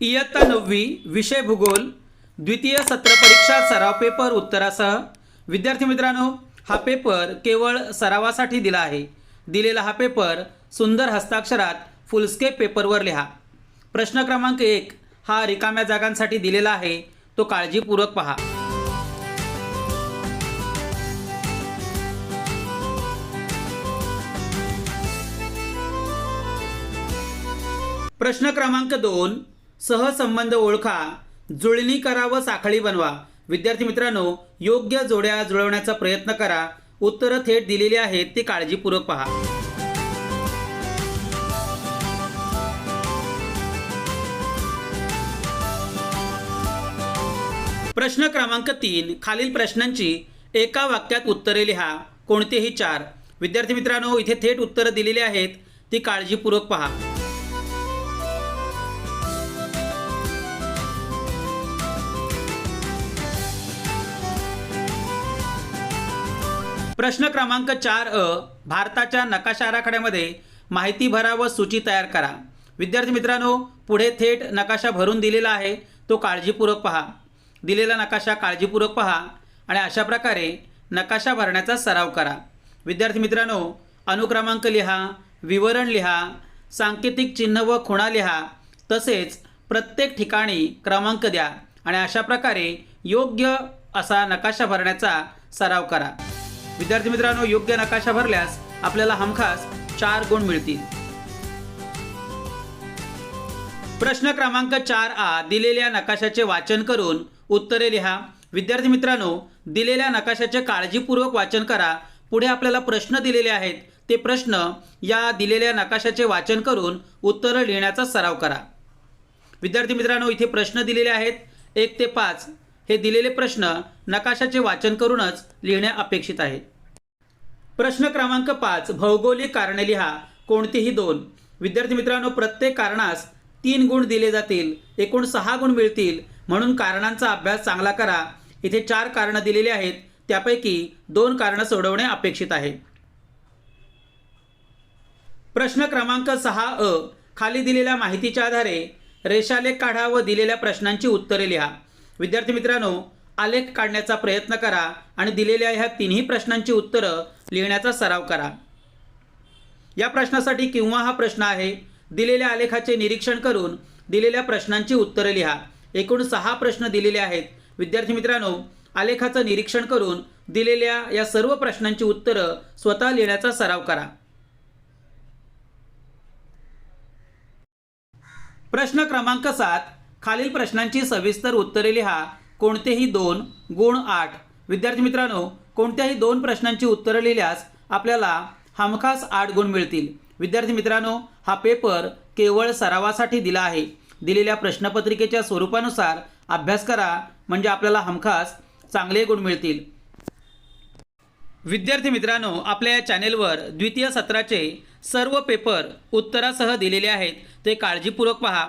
इयत्ता नववी विषय भूगोल द्वितीय सत्र परीक्षा सराव पेपर उत्तरासह. विद्यार्थी मित्रांनो हा पेपर केवळ सरावासाठी दिला आहे. दिलेला हा पेपर सुंदर हस्ताक्षरात फुलस्केप पेपरवर लिहा. प्रश्न क्रमांक एक हा रिकाम्या जागांसाठी दिलेला आहे. तो काळजीपूर्वक पहा. प्रश्न क्रमांक दोन. सहसंबंध ओळखा जुळणी करा व साखळी बनवा. विद्यार्थी मित्रांनो योग्य जोड्या जुळवण्याचा प्रयत्न करा. उत्तरं थेट दिलेली आहेत ती काळजीपूर्वक पहा. प्रश्न क्रमांक तीन खालील प्रश्नांची एका वाक्यात उत्तरे लिहा. कोणतेही चार. विद्यार्थी मित्रांनो इथे थेट उत्तरं दिलेली आहेत ती काळजीपूर्वक पहा. प्रश्न क्रमांक चार अ भारताच्या नकाशा आराखड्यामध्ये माहिती भरा व सूची तयार करा. विद्यार्थी मित्रांनो पुढे थेट नकाशा भरून दिलेला आहे तो काळजीपूर्वक पहा. दिलेला नकाशा काळजीपूर्वक पहा आणि अशा प्रकारे नकाशा भरण्याचा सराव करा. विद्यार्थी मित्रांनो अनुक्रमांक लिहा विवरण लिहा सांकेतिक चिन्ह व खुणा लिहा तसेच प्रत्येक ठिकाणी क्रमांक द्या आणि अशा प्रकारे योग्य असा नकाशा भरण्याचा सराव करा. विद्यार्थी मित्रांनो योग्य नकाशा भरल्यास आपल्याला हमखास चार गुण मिळतील. प्रश्न क्रमांक चार आ दिलेल्या नकाशाचे वाचन करून उत्तरे लिहा. विद्यार्थी मित्रांनो दिलेल्या नकाशाचे काळजीपूर्वक वाचन करा. पुढे आपल्याला प्रश्न दिलेले आहेत. ते प्रश्न या दिलेल्या नकाशाचे वाचन करून उत्तरं लिहिण्याचा सराव करा. विद्यार्थी मित्रांनो इथे प्रश्न दिलेले आहेत. एक ते पाच. हे दिलेले प्रश्न नकाशाचे वाचन करूनच लिहिणे अपेक्षित आहे. प्रश्न क्रमांक पाच भौगोलिक कारणे लिहा. कोणतीही दोन. विद्यार्थी मित्रांनो प्रत्येक कारणास तीन गुण दिले जातील एकूण सहा गुण मिळतील म्हणून कारणांचा अभ्यास चांगला करा. इथे चार कारणं दिलेली आहेत त्यापैकी दोन कारणं सोडवणे अपेक्षित आहे. प्रश्न क्रमांक सहा अ खाली दिलेल्या माहितीच्या आधारे रेषालेख काढा व दिलेल्या प्रश्नांची उत्तरे लिहा. विद्यार्थी मित्रांनो आलेख काढण्याचा प्रयत्न करा आणि दिलेल्या ह्या तिन्ही प्रश्नांची उत्तरं लिहिण्याचा सराव करा. या प्रश्नासाठी किंवा हा प्रश्न आहे दिलेल्या आलेखाचे निरीक्षण करून दिलेल्या प्रश्नांची उत्तरं लिहा. एकूण सहा प्रश्न दिलेले आहेत. विद्यार्थी मित्रांनो आलेखाचं निरीक्षण करून दिलेल्या या सर्व प्रश्नांची उत्तरं स्वतः लिहिण्याचा सराव करा. प्रश्न क्रमांक सात खालील प्रश्नांची सविस्तर उत्तरे लिहा. कोणतेही दोन गुण आठ. विद्यार्थी मित्रांनो कोणत्याही दोन प्रश्नांची उत्तरं लिहिल्यास आपल्याला हमखास आठ गुण मिळतील. विद्यार्थी मित्रांनो हा पेपर केवळ सरावासाठी दिला आहे. दिलेल्या प्रश्नपत्रिकेच्या स्वरूपानुसार अभ्यास करा म्हणजे आपल्याला हमखास चांगले गुण मिळतील. विद्यार्थी मित्रांनो आपल्या या चॅनेलवर द्वितीय सत्राचे सर्व पेपर उत्तरासह दिलेले आहेत. ते काळजीपूर्वक पहा.